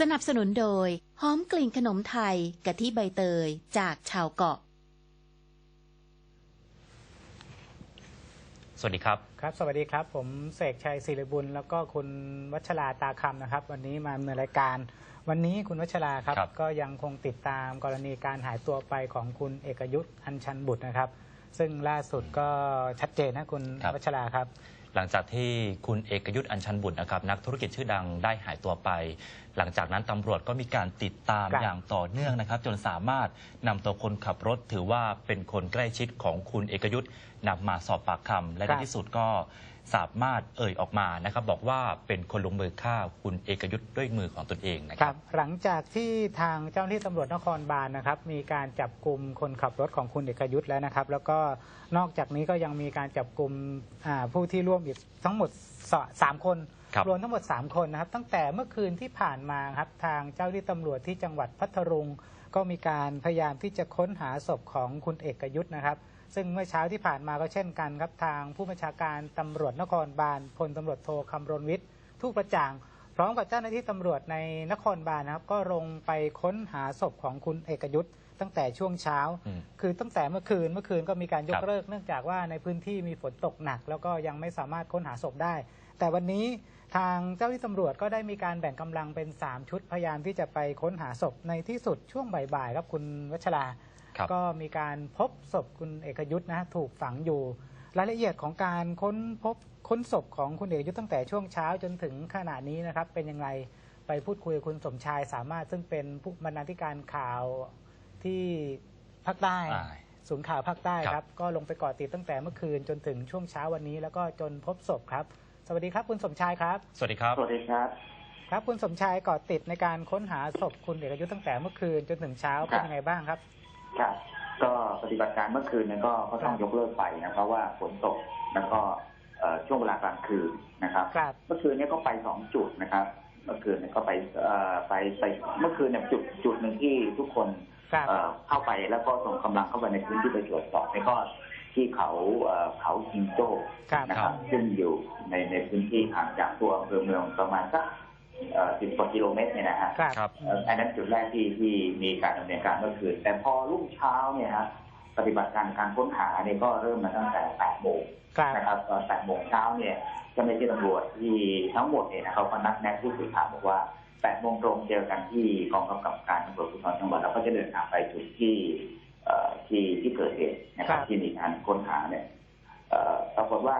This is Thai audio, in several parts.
สนับสนุนโดย หอมกลิ่นขนมไทยกะทิใบเตยจากชาวเกาะ สวัสดีครับ ครับ สวัสดีครับ ผมเสกชัยศิริบุญ แล้วก็คุณวัชราตาคำนะครับ วันนี้มาดำเนินรายการ วันนี้คุณวัชราครับ ครับ ก็ยังคงติดตามกรณีการหายตัวไปของคุณเอกยุทธ์อัญชันบุตรนะครับ ซึ่งล่าสุดก็ชัดเจนนะคุณวัชราครับ หลังจากที่คุณเอกยุทธ์อัญชันบุตรนะครับ นักธุรกิจชื่อดังได้หายตัวไป หลังจากนั้นตำรวจก็มีการติดตามครับอย่างต่อเนื่องนะครับ จนสามารถนำตัวคนขับรถถือว่าเป็นคนใกล้ชิดของคุณเอกยุทธ์นำมาสอบปากคำและครัในบที่สุดก็ สามารถเอ่ยออกมานะครับ บอกว่าเป็นคนลงมือฆ่าคุณเอกยุทธ์ด้วยมือของตนเองนะคครัรับ บ หลังจากที่ทางเจ้าหน้าที่ตำรวจนครบาลนะครับ มีการจับกลุ่มคนขับรถของคุณเอกยุทธ์แล้วนะครับ แล้วก็นอกจากนี้ก็ยังมีการจับกลุ่มอ่าผู้ที่ร่วมอีกทั้งหมดสสามคนครับ รวมทั้งหมด 3 คนนะครับ ตั้งแต่เมื่อคืนที่ผ่านมาครับทางเจ้าหน้าที่ตำรวจที่จังหวัดพัทลุงก็มีการพยายามที่จะค้นหาศพของคุณเอกยุทธ์นะครับ ซึ่งเมื่อเช้าที่ผ่านมาก็เช่นกันครับทางผู้บัญชาการตำรวจนครบาลพลตำรวจโทคำรณวิทย์ทุกประจ่างพร้อมกับเจ้าหน้าที่ตำรวจในนครบาลนะครับ ก็ลงไปค้นหาศพของคุณเอกยุทธ์ตั้งแต่ช่วงเช้าอืมคือตั้งแต่เมื่อคืนเมื่อคืนก็มีการยคกรับเลิก เนื่องจากว่าในพื้นที่มีฝนตกหนัก แล้วก็ยังไม่สามารถค้นหาศพได้ แต่วันนี้ทางเจ้าหน้าที่ตำรวจก็ได้มีการแบ่งกำลังเป็น 3 ชุดพยายามที่จะไปค้นหาศพในที่สุดช่วงบ่ายๆครับคุณวัชรา ครับก็มีการพบศพคุณเอกยุทธ์นะฮะถูกฝังอยู่ รายละเอียดของการค้นพบค้นศพของคุณเอกยุทธ์ตั้งแต่ช่วงเช้าจนถึงขณะนี้นะครับ เป็นยังไงไปพูดคุยกับคุณสมชายสามารถซึ่งเป็นผู้บรรณาธิการข่าวที่ภาคใต้อ่า ศูนย์ข่าวภาคใต้ครับครับ ก็ลงไปเกาะติดตั้งแต่เมื่อคืนจนถึงช่วงเช้าวันนี้ แล้วก็จนพบศพครับ สวัสดีครับคุณสมชายครับ สวัสดีครับ สวัสดีครับ ครับคุณสมชายเกาะติดในการค้นหาศพคุณเอกยุทธ์ตั้งแต่เมื่อคืนจนถึงเช้าครับ เป็นยังไงบ้างครับ ครับก็ปฏิบัติการเมื่อคืนเนยก็ก็ต้องยกเลิกไปนะเพราะว่าฝนตกแล้วก็เอ่อช่วงเวลากลางคืนนะครับ ครับ เมื่อคืนเนี้ก็ไปสองจุดนะครับ เมื่อคืนเนี่ยก็ไปเอ่อไปไปเมื่อคืนเนี่ยจุดจุดหนึ่งที่ทุกคนครับ เอ่อเข้าไปแล้วก็ส่งกำลังเข้าไปในพื้นที่ไปตรวจสอบเนี่ยก็ที่เขาเอ่อเขาจิงโจ้ครับ นะครับ ซึ่งอยู่ในในพื้นที่ห่างจากตัวอำเภอเมืองประมาณสัก สิบกว่ากิโลเมตรเนี่ยนะฮะครับครับเอ่ออันนั้นจุดแรกที่ที่มีการดำเนินการเมื่อคืนแต่พอรุ่งเช้าเนี่ยฮะปฏิบัติการการค้นหาเนี่ยก็เริ่มมาตั้งแต่8โมงครับนะครับตอน8โมงเช้าเนี่ยเจ้าหน้าที่ตำรวจที่ทั้งหมดเนี่ยนะครับก็นัดแนะผู้สื่อข่าวบอกว่า8โมงตรงเจอกันที่กองกำกับการตำรวจภูธรจังหวัดแล้วก็จะเดินทางไปจุดที่เอ่อที่ที่เกิดเหตุนะครับครับที่มีการค้นหาเนี่ยเอ่อปรากฏว่า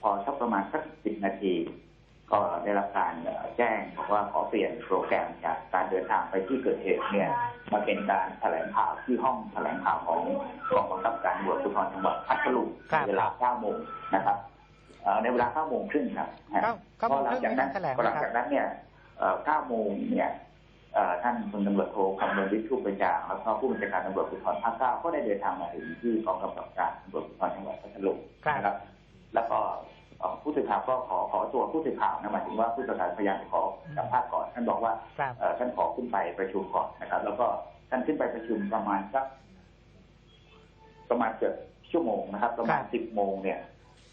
พอสักประมาณสัก10นาที ก็ได้รับการเอ่อแจ้งบอกว่าขอเปลี่ยนโปรแกรมจากการเดินทางไปที่เกิดเหตุเนี่ยมาเป็นการแถลงข่าวที่ห้องแถลงข่าวของกองกำกับการตำรวจภูธรจังหวัดพัทลุงครับเวลา9โมงนะครับเอ่อในเวลา9โมงครึ่งครับเก้าเก้าโมงพอหลังจากนั้นครึ่งแถลงพอหลังนะครับจากนั้นเนี่ยเอ่อ9โมงเนี่ยเอ่อท่านพลตำรวจโทคำนวณวิทย์ทูปประจางแล้วก็ผู้บัญชาการตำรวจภูธรภาคเก้าก็ได้เดินทางมาถึงที่กองกำกับการตำรวจภูธรจังหวัดพัทลุงครับนะครับ แล้วก็เอ่อ ผู้สื่อข่าวก็ขอขอตัวผู้สื่อข่าวนะหมายถึงว่าผู้สื่อข่าวพยายามจะขอสัมภาษณ์ก่อน ท่านบอกว่าครับเอ่อท่านขอขึ้นไปประชุมก่อนนะครับ แล้วก็ท่านขึ้นไปประชุมประมาณสักประมาณเกือบชั่วโมงนะครับประมาณครับสิบโมงเนี่ย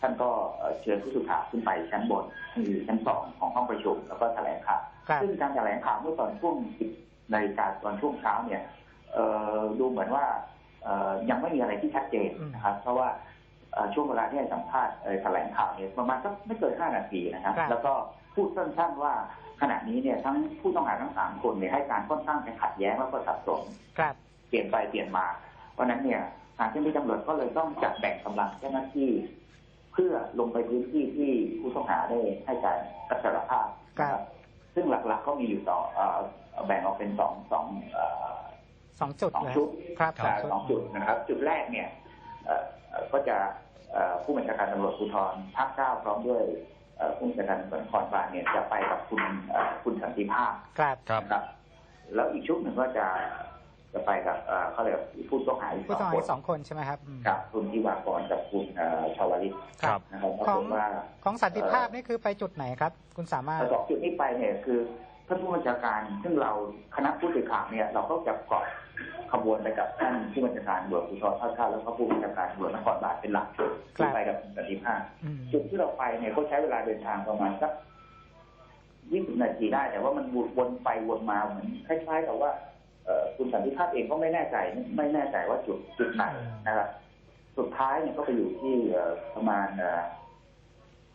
ท่านก็เอ่อเชิญผู้สื่อข่าวขึ้นไปชั้นบนคือชั้นสองของห้องประชุมแล้วก็แถลงข่าวครับซึ่งการแถลงข่าวเมื่อตอนช่วงสิบนาฬิกาตอนช่วงเช้าเนี่ยเอ่อดูเหมือนว่าเอ่อยังไม่มีอะไรที่ชัดเจนนะครับ เพราะว่าเอ่อ ช่วงเวลาที่ให้สัมภาษณ์เอ่อแถลงข่าวเนี่ยประมาณสักไม่เกินห้านาทีนะครับครับ แล้วก็พูดสั้นๆว่าขณะนี้เนี่ยทั้งผู้ต้องหาทั้งสามคนเนี่ยให้การค่อนข้างจะขัดแย้งแล้วก็สับสนครับเปลี่ยนไปเปลี่ยนมา เพราะฉะนั้นเนี่ยทางเจ้าหน้าที่ตำรวจก็เลยต้องจัดแบ่งกำลังเจ้าหน้าที่ เพื่อลงไปพื้นที่ที่ผู้ต้องหาได้ให้การรับสารภาพนะครับซึ่งหลักๆก็มีอยู่ต่อเอ่อแบ่งออกเป็นสองสองเอ่อสองจุดสองเลยชุดครับอ่าสองจุดนะครับ จุดแรกเนี่ยเอ่อเอ่อ ก็จะเอ่อผู้บัญชาการตำรวจภูธรภาคเก้าพร้อมด้วยเอ่อผู้บัญชาการตำรวจนครบาลเนี่ยจะไปกับคุณเอ่อคุณสันติภาพครับครับนะครับ แล้วอีกชุดหนึ่งก็จะจะไปกับเอ่อเขาเรียกผู้ต้องหาอีกผู้สต้อองงคหานสองคนใช่ไหมครับอืมกับคุณทิวากรกับคุณเอ่อชาวลิตครับนะครับปราขกองฏว่าของสันติภาพนี่คือไปจุดไหนครับ คุณสามารถสองจุดนี้ไปเนี่ยคือท่านผู้บัญชาการซึ่งเราคณะผู้สื่อข่าวเนี่ยเราก็จะเกาะ ขบวนไปกับท่านผู้บัญชาการตำรวจภูธรภาคเก้าแล้วก็ผู้บัญชาการตำรวจนครบาลเป็นหลักครัคือบไปกับคุณสันติภาพอืมจุดที่เราไปเนี่ยก็ใช้เวลาเดินทางประมาณสักยี่สิบนาทีได้ แต่ว่ามันวนไปวนมาเหมือนคล้ายๆกับว่าเอ่อคุณสันติภาพเองก็ไม่แน่ใจ ไม่แน่ใจว่าจุดจุดไหนนะครับสุดท้ายเนี่ยก็ไปอยู่ที่เอ่อประมาณเอ่อ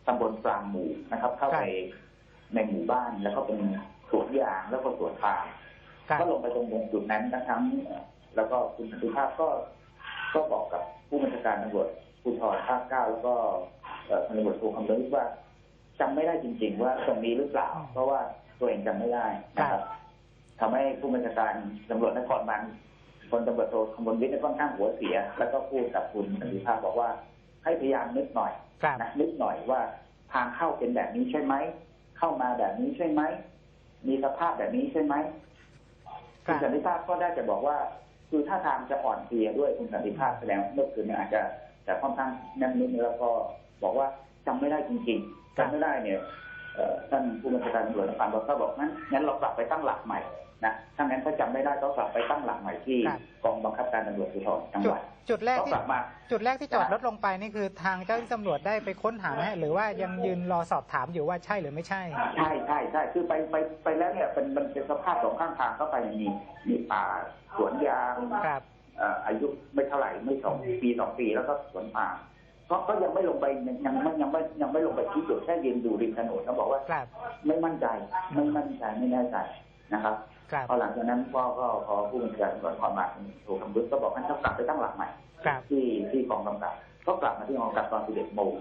ตำบลปรางหมู่นะครับ เข้าไปในหมู่บ้านแล้วก็เป็นสวนยางแล้วก็สวนปาล์มครับ ก็ลงไปตรงจุดนั้นทั้งแล้วก็คุณสันติภาพก็ก็บอกกับผู้บัญชาการตำรวจภูธรภาคเก้าแล้วก็ตำรวจโทคำลึกว่าจำไม่ได้จริง ๆ ว่าตรงนี้หรือเปล่า เพราะว่าตัวเองจำไม่ได้นะครับทำให้ผู้บัญชาการตำรวจนครบาลพลตำรวจโทคำบลวิทย์เนี่ยค่อนข้างหัวเสีย แล้วก็พูดกับคุณสันติภาพบอกว่าให้พยายามนึกหน่อยนะนึกหน่อยว่าทางเข้าเป็นแบบนี้ใช่ไหม เข้ามาแบบนี้ใช่ไหม มีสภาพแบบนี้ใช่ไหม คุณสันติภาพก็ได้จะบอกว่า คือถ้าทางจะอ่อนเพลียด้วยคุณสันติภาพแสดงเมื่อคืนเนยอาจจะแต่ค่อนข้างแน่นนิดนึงแล้วก็บอกว่าจำไม่ได้จริงๆจำไม่ได้เนี่ยท่านผู้บัญชาการตำรวจนครบาลก็บอกงั้นงั้นเรากลับไปตั้งหลักใหม่ นะถ้างั้นถ้าจำไม่ได้ก็กลับไปตั้งหลักใหม่ที่ครับ กองบังคับการตำรวจภูธรจังจุหดวัด จุดแรกก็ที่กลับมา จุดแรกที่จอดรถลงไปนี่คือทางเจ้าหน้าที่ตำรวจได้ไปค้นหาไหมฮะหรือว่ายังยืนรอสอบถามอยู่ว่าใช่หรือไม่ใช่ ใช่ใช่ใช่คือไปไปไปแล้วเนี่ยเป็นมันเป็นสภาพสองข้างทางเข้าไปมีมีป่าสวนยางครับ เอ่ออายุไม่เท่าไหร่ไม่สองปีสองปีแล้วก็สวนป่าล์มก็ก็ยังไม่ลงไปยังยังไม่ยังไม่ยังไม่ลงไปที่จุดแค่ยืนดูริมถนนแล้วบอกว่า ครับ ไม่มั่นใจไม่มั่นใจไม่แน่ใจนะครับครับ พอหลังจากนั้นก็ก็พอผู้บัญชาการตำรวจนครบาลถูกคำรึกก็บอกให้เขากลับไปตั้งหลักใหม่ครับที่ที่กองกำกับก็กลับมาที่กองกำกับตอน11โมง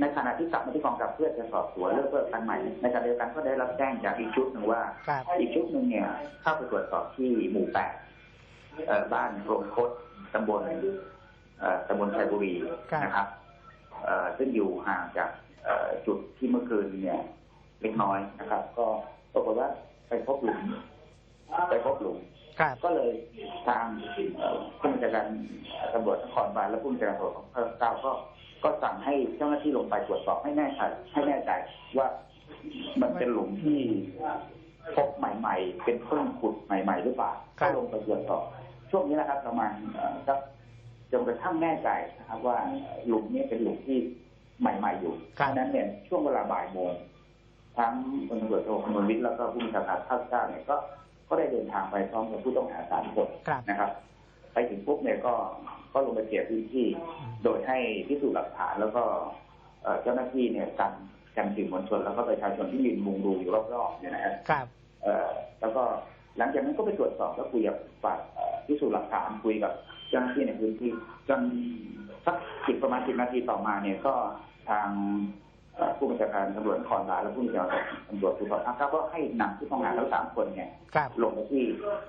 ในขณะที่กลับมาที่กองกำกับเพื่อจะสอบสวนเรื่องเพิกคันใหม่ ในขณะเดียวกันก็ได้รับแจ้งจากอีกชุดหนึ่งว่าครับอีกชุดหนึ่งเนี่ยเข้าไปตรวจสอบที่หมู่แปดเอ่อบ้านโรงคดตำบลเอ่อตำบลชัยบุรีครับนะครับเอ่อซึ่งอยู่ห่างจากเอ่อจุดที่เมื่อคืนเนี่ยเล็กน้อยนะครับ ก็ปรากฏว่าไปพบหลุม ไปพบหลุมครับ ก็เลยทางเอ่อผู้บัญชาการตำรวจนครบาลและผู้บัญชาการตำรวจของภาคเก้าก็ก็สั่งให้เจ้าหน้าที่ลงไปตรวจสอบให้แน่ใจให้แน่ใจว่ามันเป็นหลุมที่พบใหม่ ๆ เป็นเพิ่งขุดใหม่ ๆ หรือเปล่าครัก็บ ลงไปตรวจสอบช่วงนี้นะครับ ประมาณเอ่อสักจนกระทั่งแน่ใจนะครับว่าหลุมนี้เป็นหลุมที่ใหม่ ๆ อยู่เพครับ ราะฉะนั้นเนี่ยช่วงเวลาบ่ายโมง ทั้งพลตำรวจโทคำนวณวิทย์แล้วก็ผู้บัญชาการภาคเก้าเนี่ยก็ ก็ได้เดินทางไปพร้อมกับผู้ต้องหาสามคนครับนะครับ ไปถึงปุ๊บเนี่ยก็ก็ลงไปเสียพื้นที่ โดยให้พิสูจน์หลักฐานแล้วก็เอ่อเจ้าหน้าที่เนี่ยกันกันสื่อมวลชน แล้วก็ประชาชนที่ยืนมุงดูอยู่รอบๆเนี่ยนะครับครับเอ่อแล้วก็หลังจากนั้นก็ไปตรวจสอบแล้วคุยกับฝ่ายเอ่อพิสูจน์หลักฐานคุยกับเจ้าหน้าที่ในพื้นที่จนสักสิบประมาณสิบนาทีต่อมาเนี่ยก็ทางเอ่อ ผู้บัญชาการตำรวจนครบาลและผู้บัญชาการตำรวจภูธรภาคเก้าก็ให้นำผู้ต้องหาทั้งสามคนเนี่ยครับลงไปที่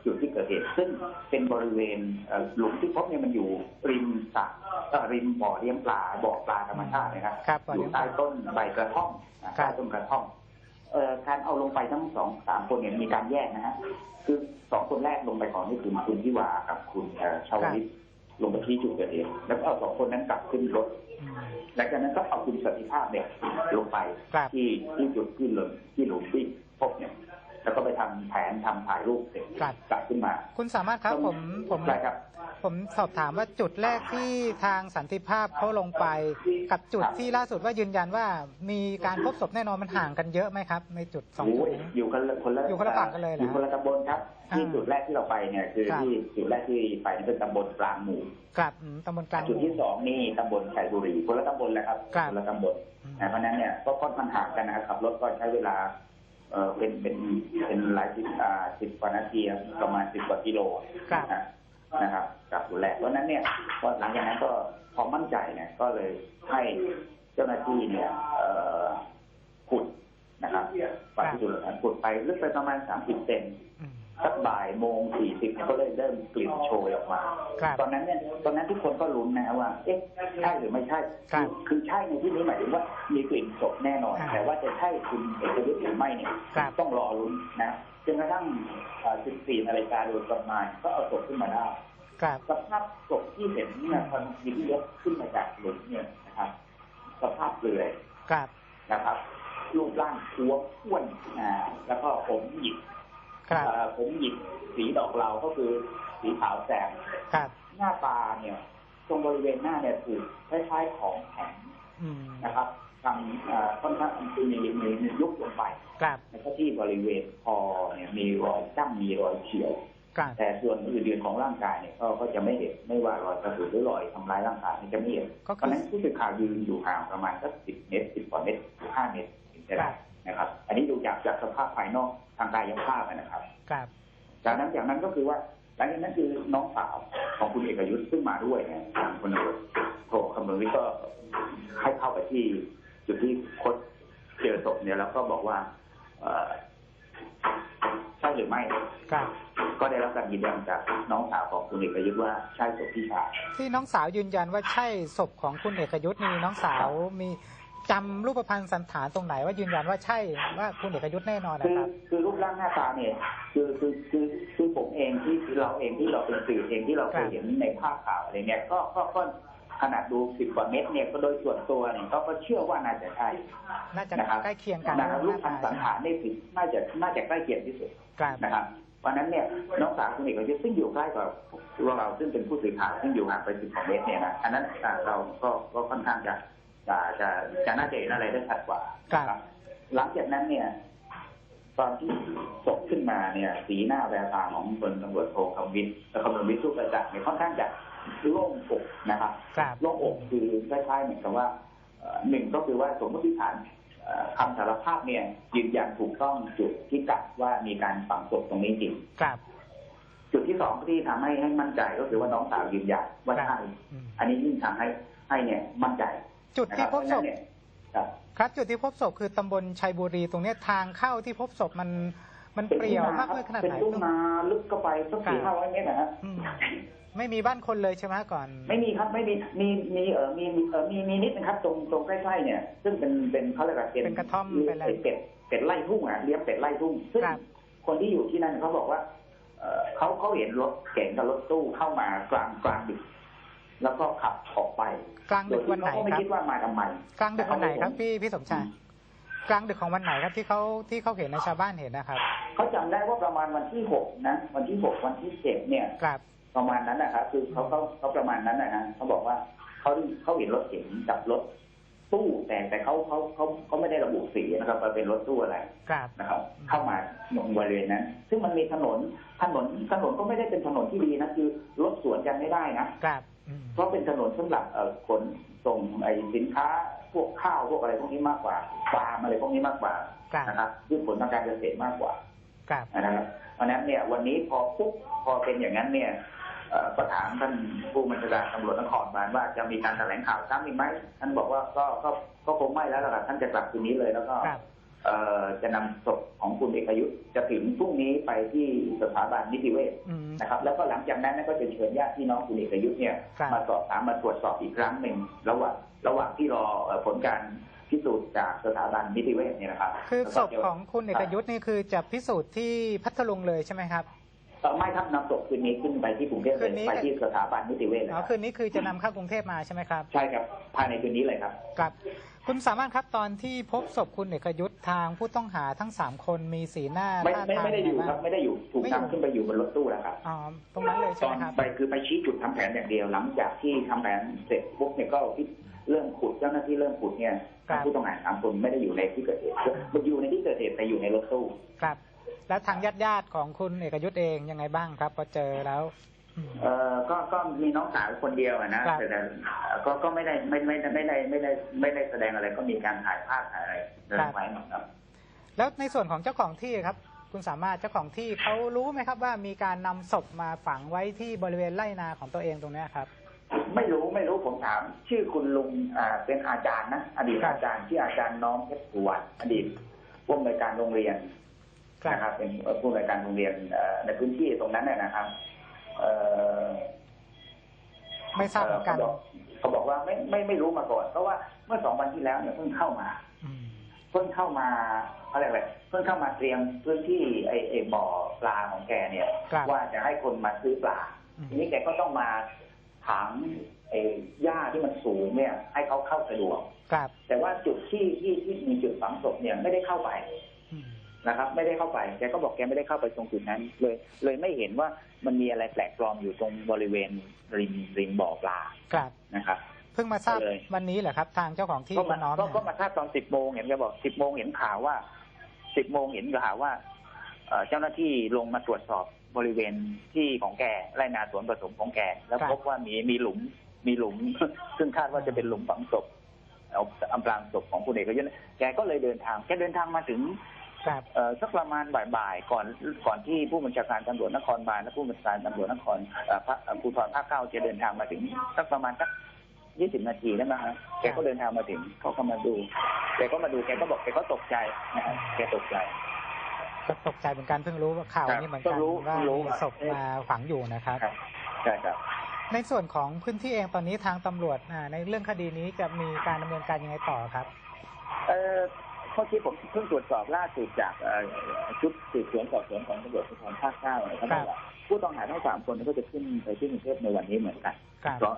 จุดที่เกิดเหตุ ซึ่งเป็นบริเวณเอ่อหลุมที่พบเนี่ยมันอยู่ริมสระเอ่อริมบ่อเลี้ยงปลาบ่อปลาธรรมชาตินะครับครับบ่ออเลี้ยู่ยงปลาใต้ต้นใบกระท่อมนะใต้ต้นกระท่อมเอ่อการเอาลงไปทั้งสองสามคนเนี่ยมีการแยกนะฮะคือสองคนแรกลงไปก่อนนี่คือคุณทิวากับคุณเอ่อชาวลิต ลงไปที่จุดเกิดเหตุแล้วก็เอาสองคนนั้นกลับขึ้นรถอืมหลังจากนั้นก็เอาคุณสันติภาพเนี่ยลงไปครับที่ที่จุดที่หลุมที่หลุมที่พบเนี่ย แล้วก็ไปทำแผนทำถ่ายรูปเสร็จครับกลับขึ้นมา คุณสามารถครับผมผมใช่ครับ ผมสอบถามว่าจุดแรกที่ทางสันติภาพเขาลงไป กับจุดที่ล่าสุดว่ายืนยันว่ามีการพบศพแน่นอนมันห่างกันเยอะไหมครับ ในจุดสองจุดโอ้ยนี้อยู่กันละคนละอยู่คนละฝั่งกันเลยเหรออยู่คนละตำบลครับอ่าที่จุดแรกที่เราไปเนี่ยคือครับที่จุดแรกที่ไปนี่เป็นตำบลกลางหมู่ครับอืมตำบลกลางหจุดมู่ที่สองนี่ตำบลชัยบุรีคนละตำบลแหละครับครับคนละตำบลอืมนะเพราะฉะนั้นเนี่ยก็ค่อนข้างห่างกันนะครับขับรถก็ใช้เวลา เออเป็นเป็นเป็นหลายสิบอ่าสิบกว่านาทีครับประมาณสิบกว่ากิโลครับ นะนะครับกับจุดแรกเพราะฉะนั้นเนี่ยพอหลังจากนั้นก็พอมั่นใจเนี่ยก็เลยให้เจ้าหน้าที่เนี่ยเอ่อขุดนะครับฝ่ายพิสูจน์หลักฐานขุดไปลึกไปประมาณสามสิบเซน อืม สักบ่ายโมงสี่สิบเนี่ยก็เลยเริ่มกลิ่นโชยออกมา ครับตอนนั้นเนี่ยตอนนั้นทุกคนก็ลุ้นนะว่า เอ๊ะใช่หรือไม่ใช่ครับคือใช่ในที่นี้หมายถึงว่ามีกลิ่นศพแน่นอน ครับแต่ว่าจะใช่คุณเอกวิทย์หรือไม่เนี่ยครับ ต้องรอลุ้นนะจนกระทั่งเอ่อ14นาฬิกาโดยประมาณก็เอาศพขึ้นมาได้ ครับ สภาพศพที่เห็นเนี่ยตอนยิงยกขึ้นมาจากหลุมเนี่ยนะครับ สภาพเปลือยครับ นะครับรูปร่างท้วมอ้วนอ่าแล้วก็ผมหยิกครับเอ่อ ผมหยิกสีดอกเหลาก็คือสีขาวแสงครับหน้าตาเนี่ย ตรงบริเวณหน้าเนี่ยถูกคล้ายๆของแข็งอืมนะครับทำเอ่อค่อนข้างคือมีมีมียุบลงไปครับแล้วก็ที่บริเวณคอเนี่ยมีรอยจ้ำมีรอยเฉียวครับแต่ส่วนอื่นๆของร่างกายเนี่ยก็ก็จะไม่เห็นไม่ว่ารอยกระสุนหรือรอยทำร้ายร่างกายเนี่ยจะไม่เห็นก็เพคืราะอฉะนั้นผู้สื่อข่าวยืนอยู่ห่างประมาณสักสิบเมตรสิบกว่าเมตรห้าเมตรถึงจะได้ นะครับ อันนี้ดูจากจากสภาพภายนอกทางกายภาพนะครับ ครับ จากนั้นจากนั้นก็คือว่าหลังจากนั้นคือน้องสาวของคุณเอกยุทธ์ซึ่งมาด้วยเนี่ยทางคนตำรวจโทรคำนวณวิทย์ก็ให้เข้าไปที่จุดที่คดเจอศพเนี่ยแล้วก็บอกว่าเอ่อใช่หรือไม่ครับก็ได้รับการยืนยันจากน้องสาวของคุณเอกยุทธ์ว่าใช่ศพพี่ชายที่น้องสาวยืนยันว่าใช่ศพของคุณเอกยุทธ์นี่น้องสาวมี จำรูปพรรณสันฐานตรงไหนว่ายืนยันว่าใช่ว่าคุณเอกยุทธ์แน่นอนนะคือครับ คือรูปร่างหน้าตาเนี่ยคือคือคือคือผมเองที่คือเราเองที่เราเป็นสื่อเองที่เราเคยเห็นในภาพข่าวอะไรเนี่ยก็ก็ก็ขนาดดูสิบกว่าเม็ดเนี่ยก็โดยส่วนตัวเนี่ยก็ก็เชื่อว่าน่าจะใช่น่าจะนะครับใกล้เคียงกันนะครับรูปพันสันฐานนี่ถึงน่าจะน่าจะใกล้เคียงที่สุดครับนะครับเพราะฉะนั้นเนี่ยน้องสาวคุณเอกยุทธ์ซึ่งอยู่ใกล้กับตัวเราซึ่งเป็นผู้สื่อข่าวซึ่งอยู่ห่างไปสิบกว่าเมตรเนี่ยนะอันนั้นอ่าเราก็ก็ค่อนข้างจะ จะจะจะน่าจะเห็นอะไรได้ชัดกว่านะครับ หลังจากนั้นเนี่ย ตอนที่ศพขึ้นมาเนี่ย สีหน้าแววตาของพลตำรวจโทคำวิทย์และคำนวณวิทย์สุกระจ่างเนี่ยค่อนข้างจะโล่งอกนะครับครับโล่งอกคือคล้ายๆเหมือนกับว่าเอ่อหนึ่งก็คือว่าสมมติฐานเอ่อคำสารภาพเนี่ยยืนยันถูกต้องจุดที่กัดว่ามีการฝังศพตรงนี้จริงครับ จุดที่สองที่ทำให้ให้มั่นใจก็คือว่าน้องสาวยืนยันว่าใช่อืมอันนี้ยิ่งทำให้ให้เนี่ยมั่นใจ จุดนะคที่รับพบศพเพราะฉะนั้นเนี่ยครับครับจุดที่พบศพคือตำบลชัยบุรีตรงเนี้ยทางเข้าที่พบศพมันมันเปรี่ยวมากเลยขนาดเป็นไหนทุ่งนาลึกเข้าไปสักสี่ห้าร้อยเมตรนะฮะอืมไม่มีบ้านคนเลยใช่ไหมก่อน ไม่มีครับไม่มีมีมีเออมีมีเออมีมีนิดนะครับ ตรงตรงใกล้ๆเนี่ย ซึ่งเป็นเป็นเขาเรียกว่าเป็นกระท่อมเป็นอะไรเป็ดเป็ดไล่ทุ่งอะเลี้ยงเป็ดไล่ทุ่งซึ่งครับคนที่อยู่ที่นั่นเขาบอกว่าเออเขาเขาเห็นรถเก๋งกับรถตู้เข้ามากลางกลางดึก แล้วก็ขับออกไปกลางโดดึยกวัที่นไหนเขาก็ไม่ครับคิดว่ามาทำไมกลางดึกวันไหนครับพี่พี่สมชายกลางดึกของวันไหนครับที่เขาที่เขาเห็นในชาวบ้านเห็นนะครับเขาจำได้ว่าประมาณวันที่หกนะวันที่หกวันที่เจ็ดเนี่ยครับประมาณนั้นนะครับคือเขาเขาเขาประมาณนั้นนะฮะเขาบอกว่าเขาเขาเห็นรถเก๋งกับรถตู้แต่แต่เขาเขาเขาเขาไม่ได้ระบุสีนะครับว่าเป็นรถตู้อะไรครับนะครับ เข้ามาตรงบริเวณนั้น ซึ่งมันมีถนนถนนถนนก็ไม่ได้เป็นถนนที่ดีนะคือรถสวนกันไม่ได้นะครับอืม เพราะเป็นถนนสำหรับเอ่อขนส่งไอ้สินค้าพวกข้าวพวกอะไรพวกนี้มากกว่าฟาร์มอะไรพวกนี้มากกว่าครับนะครับพืชผลทางการเกษตรมากกว่าครับนะครับเพราะฉะนั้นเนี่ยวันนี้พอปุ๊บพอเป็นอย่างนั้นเนี่ยเอ่อก็ถามท่านผู้บัญชาการตำรวจนครบาลว่าจะมีการแถลงข่าวซ้ำอีกไหมท่านบอกว่าก็ก็ก็คงไม่แล้วล่ะครับท่านจะกลับคืนนี้เลยแล้วก็ครับเอ่อ จะนำศพของคุณเอกยุทธ์จะถึงพรุ่งนี้ไปที่สถาบันนิติเวชอืมนะครับ แล้วก็หลังจากนั้นก็จะเชิญญาติพี่น้องคุณเอกยุทธ์เนี่ยครับมาสอบถามมาตรวจสอบอีกครั้งหนึ่งระหว่างระหว่างที่รอเอ่อผลการพิสูจน์จากสถาบันนิติเวชเนี่ยนะครับ คือแล้วศก็พเดี๋ยวของคุณเอกยุทธ์นี่คือจะพิสูจน์ที่พัทลุงเลยใช่ไหมครับเอ่อ ไม่ครับนำศพคืนนี้ขึ้นไปที่กรุงเทพคืเลยนนี้ ไปที่สถาบันนิติเวชเลยอ๋อครับคืนนี้คือจะนำเข้ากรุงเทพมาใช่ไหมครับ ใช่ครับภายในคืนนี้เลยครับ ครับ คุณสามารถครับตอนที่พบศพคุณเอกยุทธ์ทางผู้ต้องหาทั้งสามคนมีสีหน้าไม่ท่าไม่ทางไม่ได้อยู่งงครับ ไม่ได้อยู่ถูกไม่อยู่นำขึ้นไปอยู่บนรถตู้แล้วครับ อ๋อตรงนั้นเลยตใช่อไหมนครับ ไปคือไปชี้จุดทำแผนอย่างเดียว หลังจากที่ทำแผนเสร็จปุ๊บเนี่ยก็คิดเริ่มขุดเจ้าหน้าที่เริ่มขุดเนี่ยครับ ผู้ต้องหาสามคนไม่ได้อยู่ในที่เกิดเหตุมันอยู่ในที่เกิดเหตุแต่อยู่ในรถตู้ ครับ แล้วทางญาติญาติๆของคุณเอกยุทธ์เองยังไงบ้างครับพอเจอแล้วอืมเอ่อก็ก็มีน้องสาวคนเดียวอะนะครับแต่แต่ก็ก็ไม่ได้ไม่ไม่ไม่ได้ไม่ได้ไม่ได้แสดงอะไรก็มีการถ่ายภาพถ่ายอะไรเดินไว้นะครับ แล้วในส่วนของเจ้าของที่ครับ คุณสามารถเจ้าของที่เขารู้ไหมครับว่ามีการนำศพมาฝังไว้ที่บริเวณไร่นาของตัวเองตรงเนี้ยครับ ไม่รู้ไม่รู้ผมถาม ชื่อคุณลุงอ่าเป็นอาจารย์นะอดีตครับอาจารย์ที่ออาจารย์น้องเพชรสุวรรณอดีตผู้อำนวยการโรงเรียนครับ นะครับ เป็นผู้อำนวยการโรงเรียนเอ่อในพื้นที่ตรงนั้นนะนะครับเอ่อไม่ทราบเหมือนกันเขาบอกเขาบอกว่าไม่ไม่ไม่รู้มาก่อน เพราะว่าเมื่อสองวันที่แล้วเนี่ยเพิ่งเข้ามาอืมเพิ่งเข้ามาอะไรอะไรเพิ่งเข้ามาเตรียมพื้นที่ไอไอบ่อปลาของแกเนี่ยครับว่าจะให้คนมาซื้อปลาอืมทีนี้แกก็ต้องมาถางไอ้หญ้าที่มันสูงเนี่ย ให้เขาเข้าสะดวกครับแต่ว่าจุดที่ที่ที่มีจุดฝังศพเนี่ยไม่ได้เข้าไปอืม นะครับ ไม่ได้เข้าไปแกก็บอกแกไม่ได้เข้าไปตรงจุดนั้น เลย เลยไม่เห็นว่ามันมีอะไรแปลกปลอมอยู่ตรงบริเวณริมริมบ่อปลาครับนะครับพพิ่งมาทราบเลยวันนี้เหรอครับ ทางเจ้าของที่ก็คุมาณน้อมก็เนี่ยก็มาทราบตอนสิบโมงเห็นแกบอกสิบโมงเห็นข่าวว่าสิบโมงเห็นข่าวว่าเอ่อเจ้าหน้าที่ลงมาตรวจสอบบริเวณที่ของแกไร่นาสวนผสมของแกแล้วพบว่ามีมีหลุมมีหลุม ซึ่งคาดว่าจะเป็นหลุมฝังศพเอาอำพรางศพของคุณเอกยุทธ์แกก็เลยเดินทางแกเดินทางมาถึง ครับเอ่อสักประมาณบ่ายๆก่อนก่อนที่ผู้บัญชาการตำรวจนครบาลและผู้บัญชาการตำรวจนครเอ่อพระเอ่อภูธรภาคเก้าจะเดินทางมาถึงสักประมาณสักยี่สิบนาทีได้ไหมฮะแกก็เดินทางมาถึงเขาก็มาดูแกก็มาดูแกก็บอกแกก็ตกใจนะฮะแกตกใจ ก็ตกใจเหมือนกันเพิ่งรู้ว่าข่าวครับนี้เหมือนก็กันรู้ว่ารู้มีว่าศพมาฝังอยู่นะครับ ครับใช่ครับ ในส่วนของพื้นที่เองตอนนี้ทางตำรวจอ่าในเรื่องคดีนี้จะมีการดำเนินการยังไงต่อครับ เอ่อ ข้อที่ผมเพิ่งตรวจสอบล่าสุดจากเอ่อชุดสืบสวนสอบสวนของตำรวจภูธรภาคเก้านะครับครับว่าผู้ต้องหาทั้งสามคนก็จะขึ้นไปที่กรุงเทพในวันนี้เหมือนกันครับเพราะ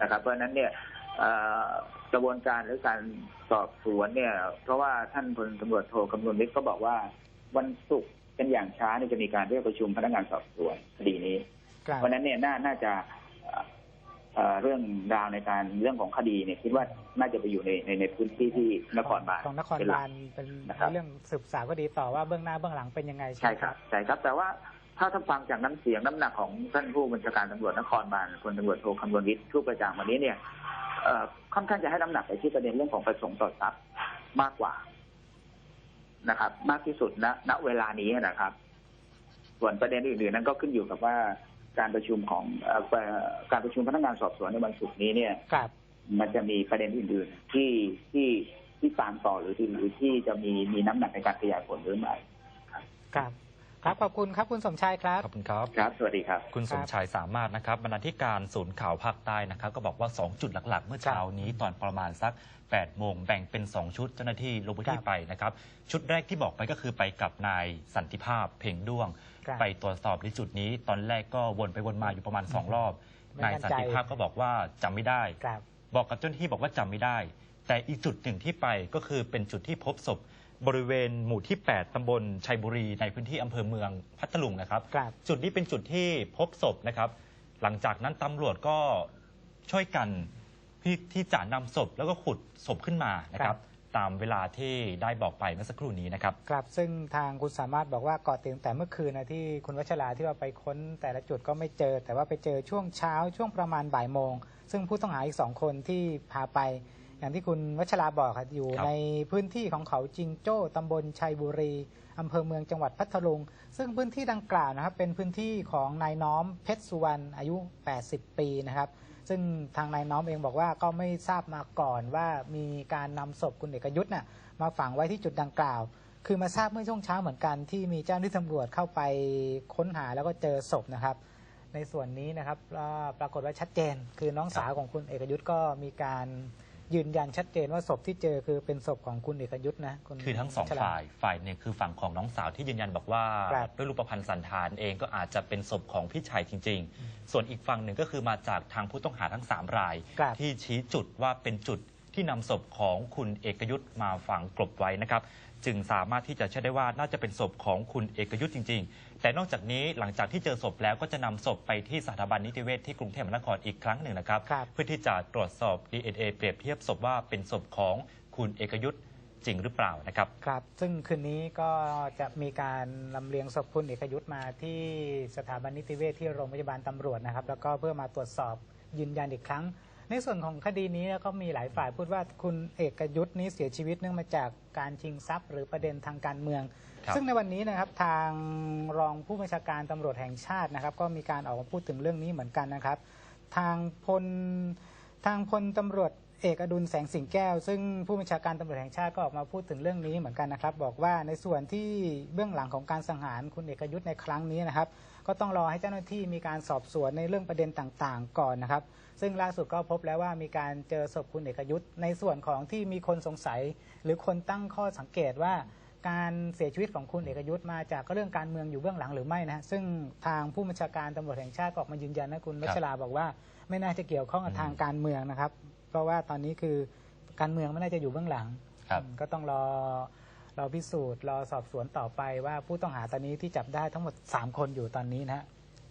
นะครับเพราะฉะนั้นเนี่ยเอ่อกระบวนการหรือการสอบสวนเนี่ย เพราะว่าท่านพลตำรวจโทกำนวลวิทย์ก็บอกว่าวันศุกร์เป็นอย่างช้าเนี่ยจะมีการเรียกประชุมพนักงานสอบสวนคดีนี้ครับเพราะฉะนั้นเนี่ยน่าน่าจะ เอ่อเอ่อเรื่องราวในการเรื่องของคดีเนี่ยคิดว่าน่าจะไปอยู่ในในในพื้นที่ที่นครบาลของนครเป็นหลับากลเป็นนะครับเรื่องสืบสาวก็ดีต่อว่าเบื้องหน้าเบื้องหลังเป็นยังไงใช่ใช่ไหมครับใช่ครับ แต่ว่าถ้าท่านฟังจากน้ำเสียงน้ำหนักของท่านผู้บัญชาการตำรวจนครบาลพลตำรวจโทคำนวณวิทย์ทูปประจางวันนี้เนี่ยเอ่อค่อนข้างจะให้น้ำหนักไปที่ประเด็นเรื่องของประสงค์ต่อทรัพย์มากกว่านะครับ มากที่สุดณณเวลานี้นะครับ ส่วนประเด็นอื่นๆนั้นก็ขึ้นอยู่กับว่า การประชุมของเอ่อเอ่อการประชุมพนักงานสอบสวนในวันศุกร์นี้เนี่ยครับ มันจะมีประเด็นอื่นๆที่ที่ที่ตามต่อหรือที่หรือที่จะมีมีน้ำหนักในการขยายผลหรือไม่ครับ ครับขอบคุณครับคุณสมชายครับ ขอบคุณครับ ครับ สวัสดีครับ คุณสมชายสามารถนะครับบรรณาธิการศูนย์ข่าวภาคใต้นะครับ ก็บอกว่า 2 จุดหลัก ๆ เมื่อเช้านี้ตอนประมาณสัก8โมงแบ่งเป็น 2 ชุดเจ้าหน้าที่ลงพื้นที่ครับไปนะครับ ชุดแรกที่บอกไปก็คือไปกับนายสันติภาพเพ่งด้วง ครับไปตรวจสอบในจุดนี้ ตอนแรกก็วนไปวนมาอยู่ประมาณ2รอบไม่นายมั่นใจ สันติภาพก็บอกว่าจำไม่ได้ ครับ บอกกับเจ้าหน้าที่บอกว่าจำไม่ได้ แต่อีกจุดหนึ่งที่ไปก็คือเป็นจุดที่พบศพบริเวณหมู่ที่ 8 ตำบลชัยบุรีในพื้นที่อำเภอเมืองพัทลุงนะครับ ครับ จุดนี้เป็นจุดที่พบศพนะครับ หลังจากนั้นตำรวจก็ช่วยกันที่ที่จะนำศพแล้วก็ขุดศพขึ้นมานะครับ ตามเวลาที่ได้บอกไปเมื่อสักครู่นี้นะครับ ครับ ซึ่งทางคุณสามารถบอกว่าเกาะติดตั้งแต่เมื่อคืนนะที่คุณวัชราที่ว่าไปค้นแต่ละจุดก็ไม่เจอ แต่ว่าไปเจอช่วงเช้าช่วงประมาณบ่ายโมง ซึ่งผู้ต้องหาอีกสองคนที่พาไป อย่างที่คุณวัชราบอกครับอยู่ครับ ในพื้นที่ของเขาจิงโจ้ตำบลชัยบุรีอำเภอเมืองจังหวัดพัทลุง ซึ่งพื้นที่ดังกล่าวนะครับเป็นพื้นที่ของนายน้อมเพชรสุวรรณอายุ 80 ปีนะครับ ซึ่งทางนายน้อมเองบอกว่าก็ไม่ทราบมาก่อนว่ามีการนำศพคุณเอกยุทธ์น่ะมาฝังไว้ที่จุดดังกล่าว คือมาทราบเมื่อช่วงเช้าเหมือนกันที่มีเจ้าหน้าที่ตำรวจเข้าไปค้นหาแล้วก็เจอศพนะครับ ในส่วนนี้นะครับก็ปรากฏว่าชัดเจน คือน้องสาวของคุณเอกยุทธ์ก็มีการ ยืนยันชัดเจนว่าศพที่เจอคือเป็นศพของคุณเอกยุทธ์นะณคือทั้งสองชลฝ่าย ฝ่ายเนี่ยคือฝั่งของน้องสาวที่ยืนยันบอกว่า ครับด้วยรูปพรรณสันฐานเองก็อาจจะเป็นศพของพี่ชายจริง ๆ ส่วนอีกฝั่งหนึ่งก็คือมาจากทางผู้ต้องหาทั้ง 3 ราย ครับ ที่ชี้จุดว่าเป็นจุดที่นำศพของคุณเอกยุทธ์มาฝังกลบไว้นะครับ จึงสามารถที่จะเชื่อได้ว่าน่าจะเป็นศพของคุณเอกยุทธ์จริง ๆ แต่นอกจากนี้หลังจากที่เจอศพแล้วก็จะนำศพไปที่สถาบันนิติเวชที่กรุงเทพมหานครอีกครั้งหนึ่งนะครับ ครับ เพื่อที่จะตรวจสอบ DNA เปรียบเทียบศพว่าเป็นศพของคุณเอกยุทธ์จริงหรือเปล่านะครับ ครับ ซึ่งคืนนี้ก็จะมีการลำเลียงศพคุณเอกยุทธ์มาที่สถาบันนิติเวชที่โรงพยาบาลตำรวจนะครับ แล้วก็เพื่อมาตรวจสอบยืนยันอีกครั้ง ในส่วนของคดีนี้ก็มีหลายฝ่ายพูดว่าคุณเอกยุทธ์นี้เสียชีวิตเนื่องมาจากการชิงทรัพย์ หรือประเด็นทางการเมืองครับซึ่งในวันนี้นะครับทางรองผู้บัญชาการตำรวจแห่งชาตินะครับ ก็มีการออกมาพูดถึงเรื่องนี้เหมือนกันนะครับ ทางพลทางพลตำรวจเอกอดุลแสงสิงแก้ว ซึ่งผู้บัญชาการตำรวจแห่งชาติก็ออกมาพูดถึงเรื่องนี้เหมือนกันนะครับ บอกว่าในส่วนที่เบื้องหลังของการสังหารคุณเอกยุทธ์ในครั้งนี้นะครับ ก็ต้องรอให้เจ้าหน้าที่มีการสอบสวนในเรื่องประเด็นต่างๆ ก่อนนะครับ ซึ่งล่าสุดก็พบแล้วว่ามีการเจอศพคุณเอกยุทธ์ในส่วนของที่มีคนสงสัย หรือคนตั้งข้อสังเกตว่าการเสียชีวิตของคุณเอกยุทธ์มาจากเรื่องการเมืองอยู่เบื้องหลังหรือไม่นะฮะซึ่งทางผู้บัญชาการตำรวจแห่งชาติก็ออกมายืนยันนะคุณวัชราบอกว่า ไม่น่าจะเกี่ยวข้องกับอืมทางการเมืองนะครับ เพราะว่าตอนนี้คือการเมืองไม่น่าจะอยู่เบื้องหลังครับอืมก็ต้องรอ รอพิสูจน์รอสอบสวนต่อไปว่าผู้ต้องหาตอนนี้ที่จับได้ทั้งหมด 3 คนอยู่ตอนนี้นะฮะ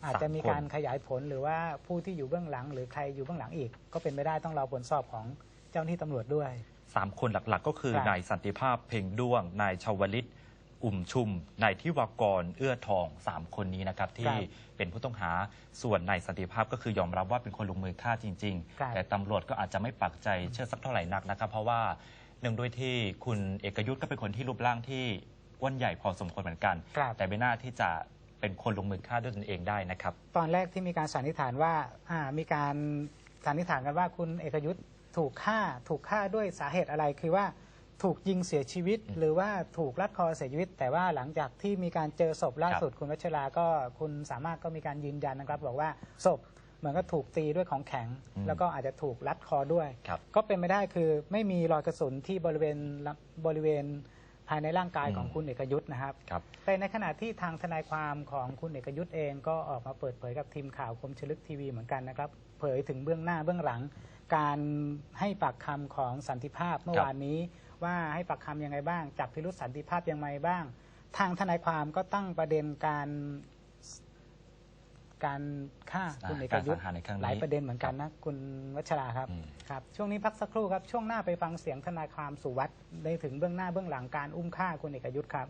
อาจจะมีสามคนการขยายผลหรือว่าผู้ที่อยู่เบื้องหลัง หรือใครอยู่เบื้องหลังอีก ก็เป็นไปได้ต้องรอผลสอบของเจ้าหน้าที่ตำรวจด้วยสามคนหลักๆ ก็คือครับนายสันติภาพเพ่งด้วงนายชาวลิตอุ่มชุมนายทิวากรเอื้อทองสามคนนี้นะครับ ที่เป็นผู้ต้องหาส่วนนายสันติภาพก็คือยอมรับว่าเป็นคนลงมือฆ่าจริงครับๆแต่ตำรวจก็อาจจะไม่ปักใจเชื่อสักเท่าไหร่นักนะครับ เพราะว่า เนื่องด้วยที่คุณเอกยุทธ์ก็เป็นคนที่รูปร่างที่อ้วนใหญ่พอสมควรเหมือนกัน ครับ แต่ไม่น่าที่จะเป็นคนลงมือฆ่าด้วยตนเองได้นะครับ ตอนแรกที่มีการสันนิษฐานว่าอ่ามีการสันนิษฐานกันว่าคุณเอกยุทธ์ถูกฆ่าถูกฆ่าด้วยสาเหตุอะไร คือว่าถูกยิงเสียชีวิต หรือว่าถูกลัดคอเสียชีวิต แต่ว่าหลังจากที่มีการเจอศพล่าสุดคุณวัชราก็คุณสามารถก็มีการยืนยันนะครับ บอกว่าศพเห มือนก็ถูกตีด้วยของแข็งอืมแล้วก็อาจจะถูกลัดคอด้วยครับก็เป็นไม่ได้คือไม่มีรอยกระสุนที่บริเวณบริเวณภายในร่างกายของคุณเอกยุทธ์นะครับครับแต่ในขณะที่ทางทนายความของคุณเอกยุทธ์เองก็ออกมาเปิดเผยกับทีมข่าวคมชลึกทีวีเหมือนกันนะครับ เผยถึงเบื้องหน้าเบื้องหลัง การให้ปากคำของสันติภาพเมื่อครับวานนี้ ว่าให้ปากคำยังไงบ้าง จับพิรุษสันติภาพยังไงบ้าง ทางทนายความก็ตั้งประเด็นการ การฆ่าคุณเอกยุทธ์การสังหารในครั้งนี้หลายประเด็นเหมือนกันนะคุณวัชราครับอืมครับ ช่วงนี้พักสักครู่ครับ ช่วงหน้าไปฟังเสียงทนายความสุวัสด์ในถึงเบื้องหน้าเบื้องหลังการอุ้มฆ่าคุณเอกยุทธ์ครับ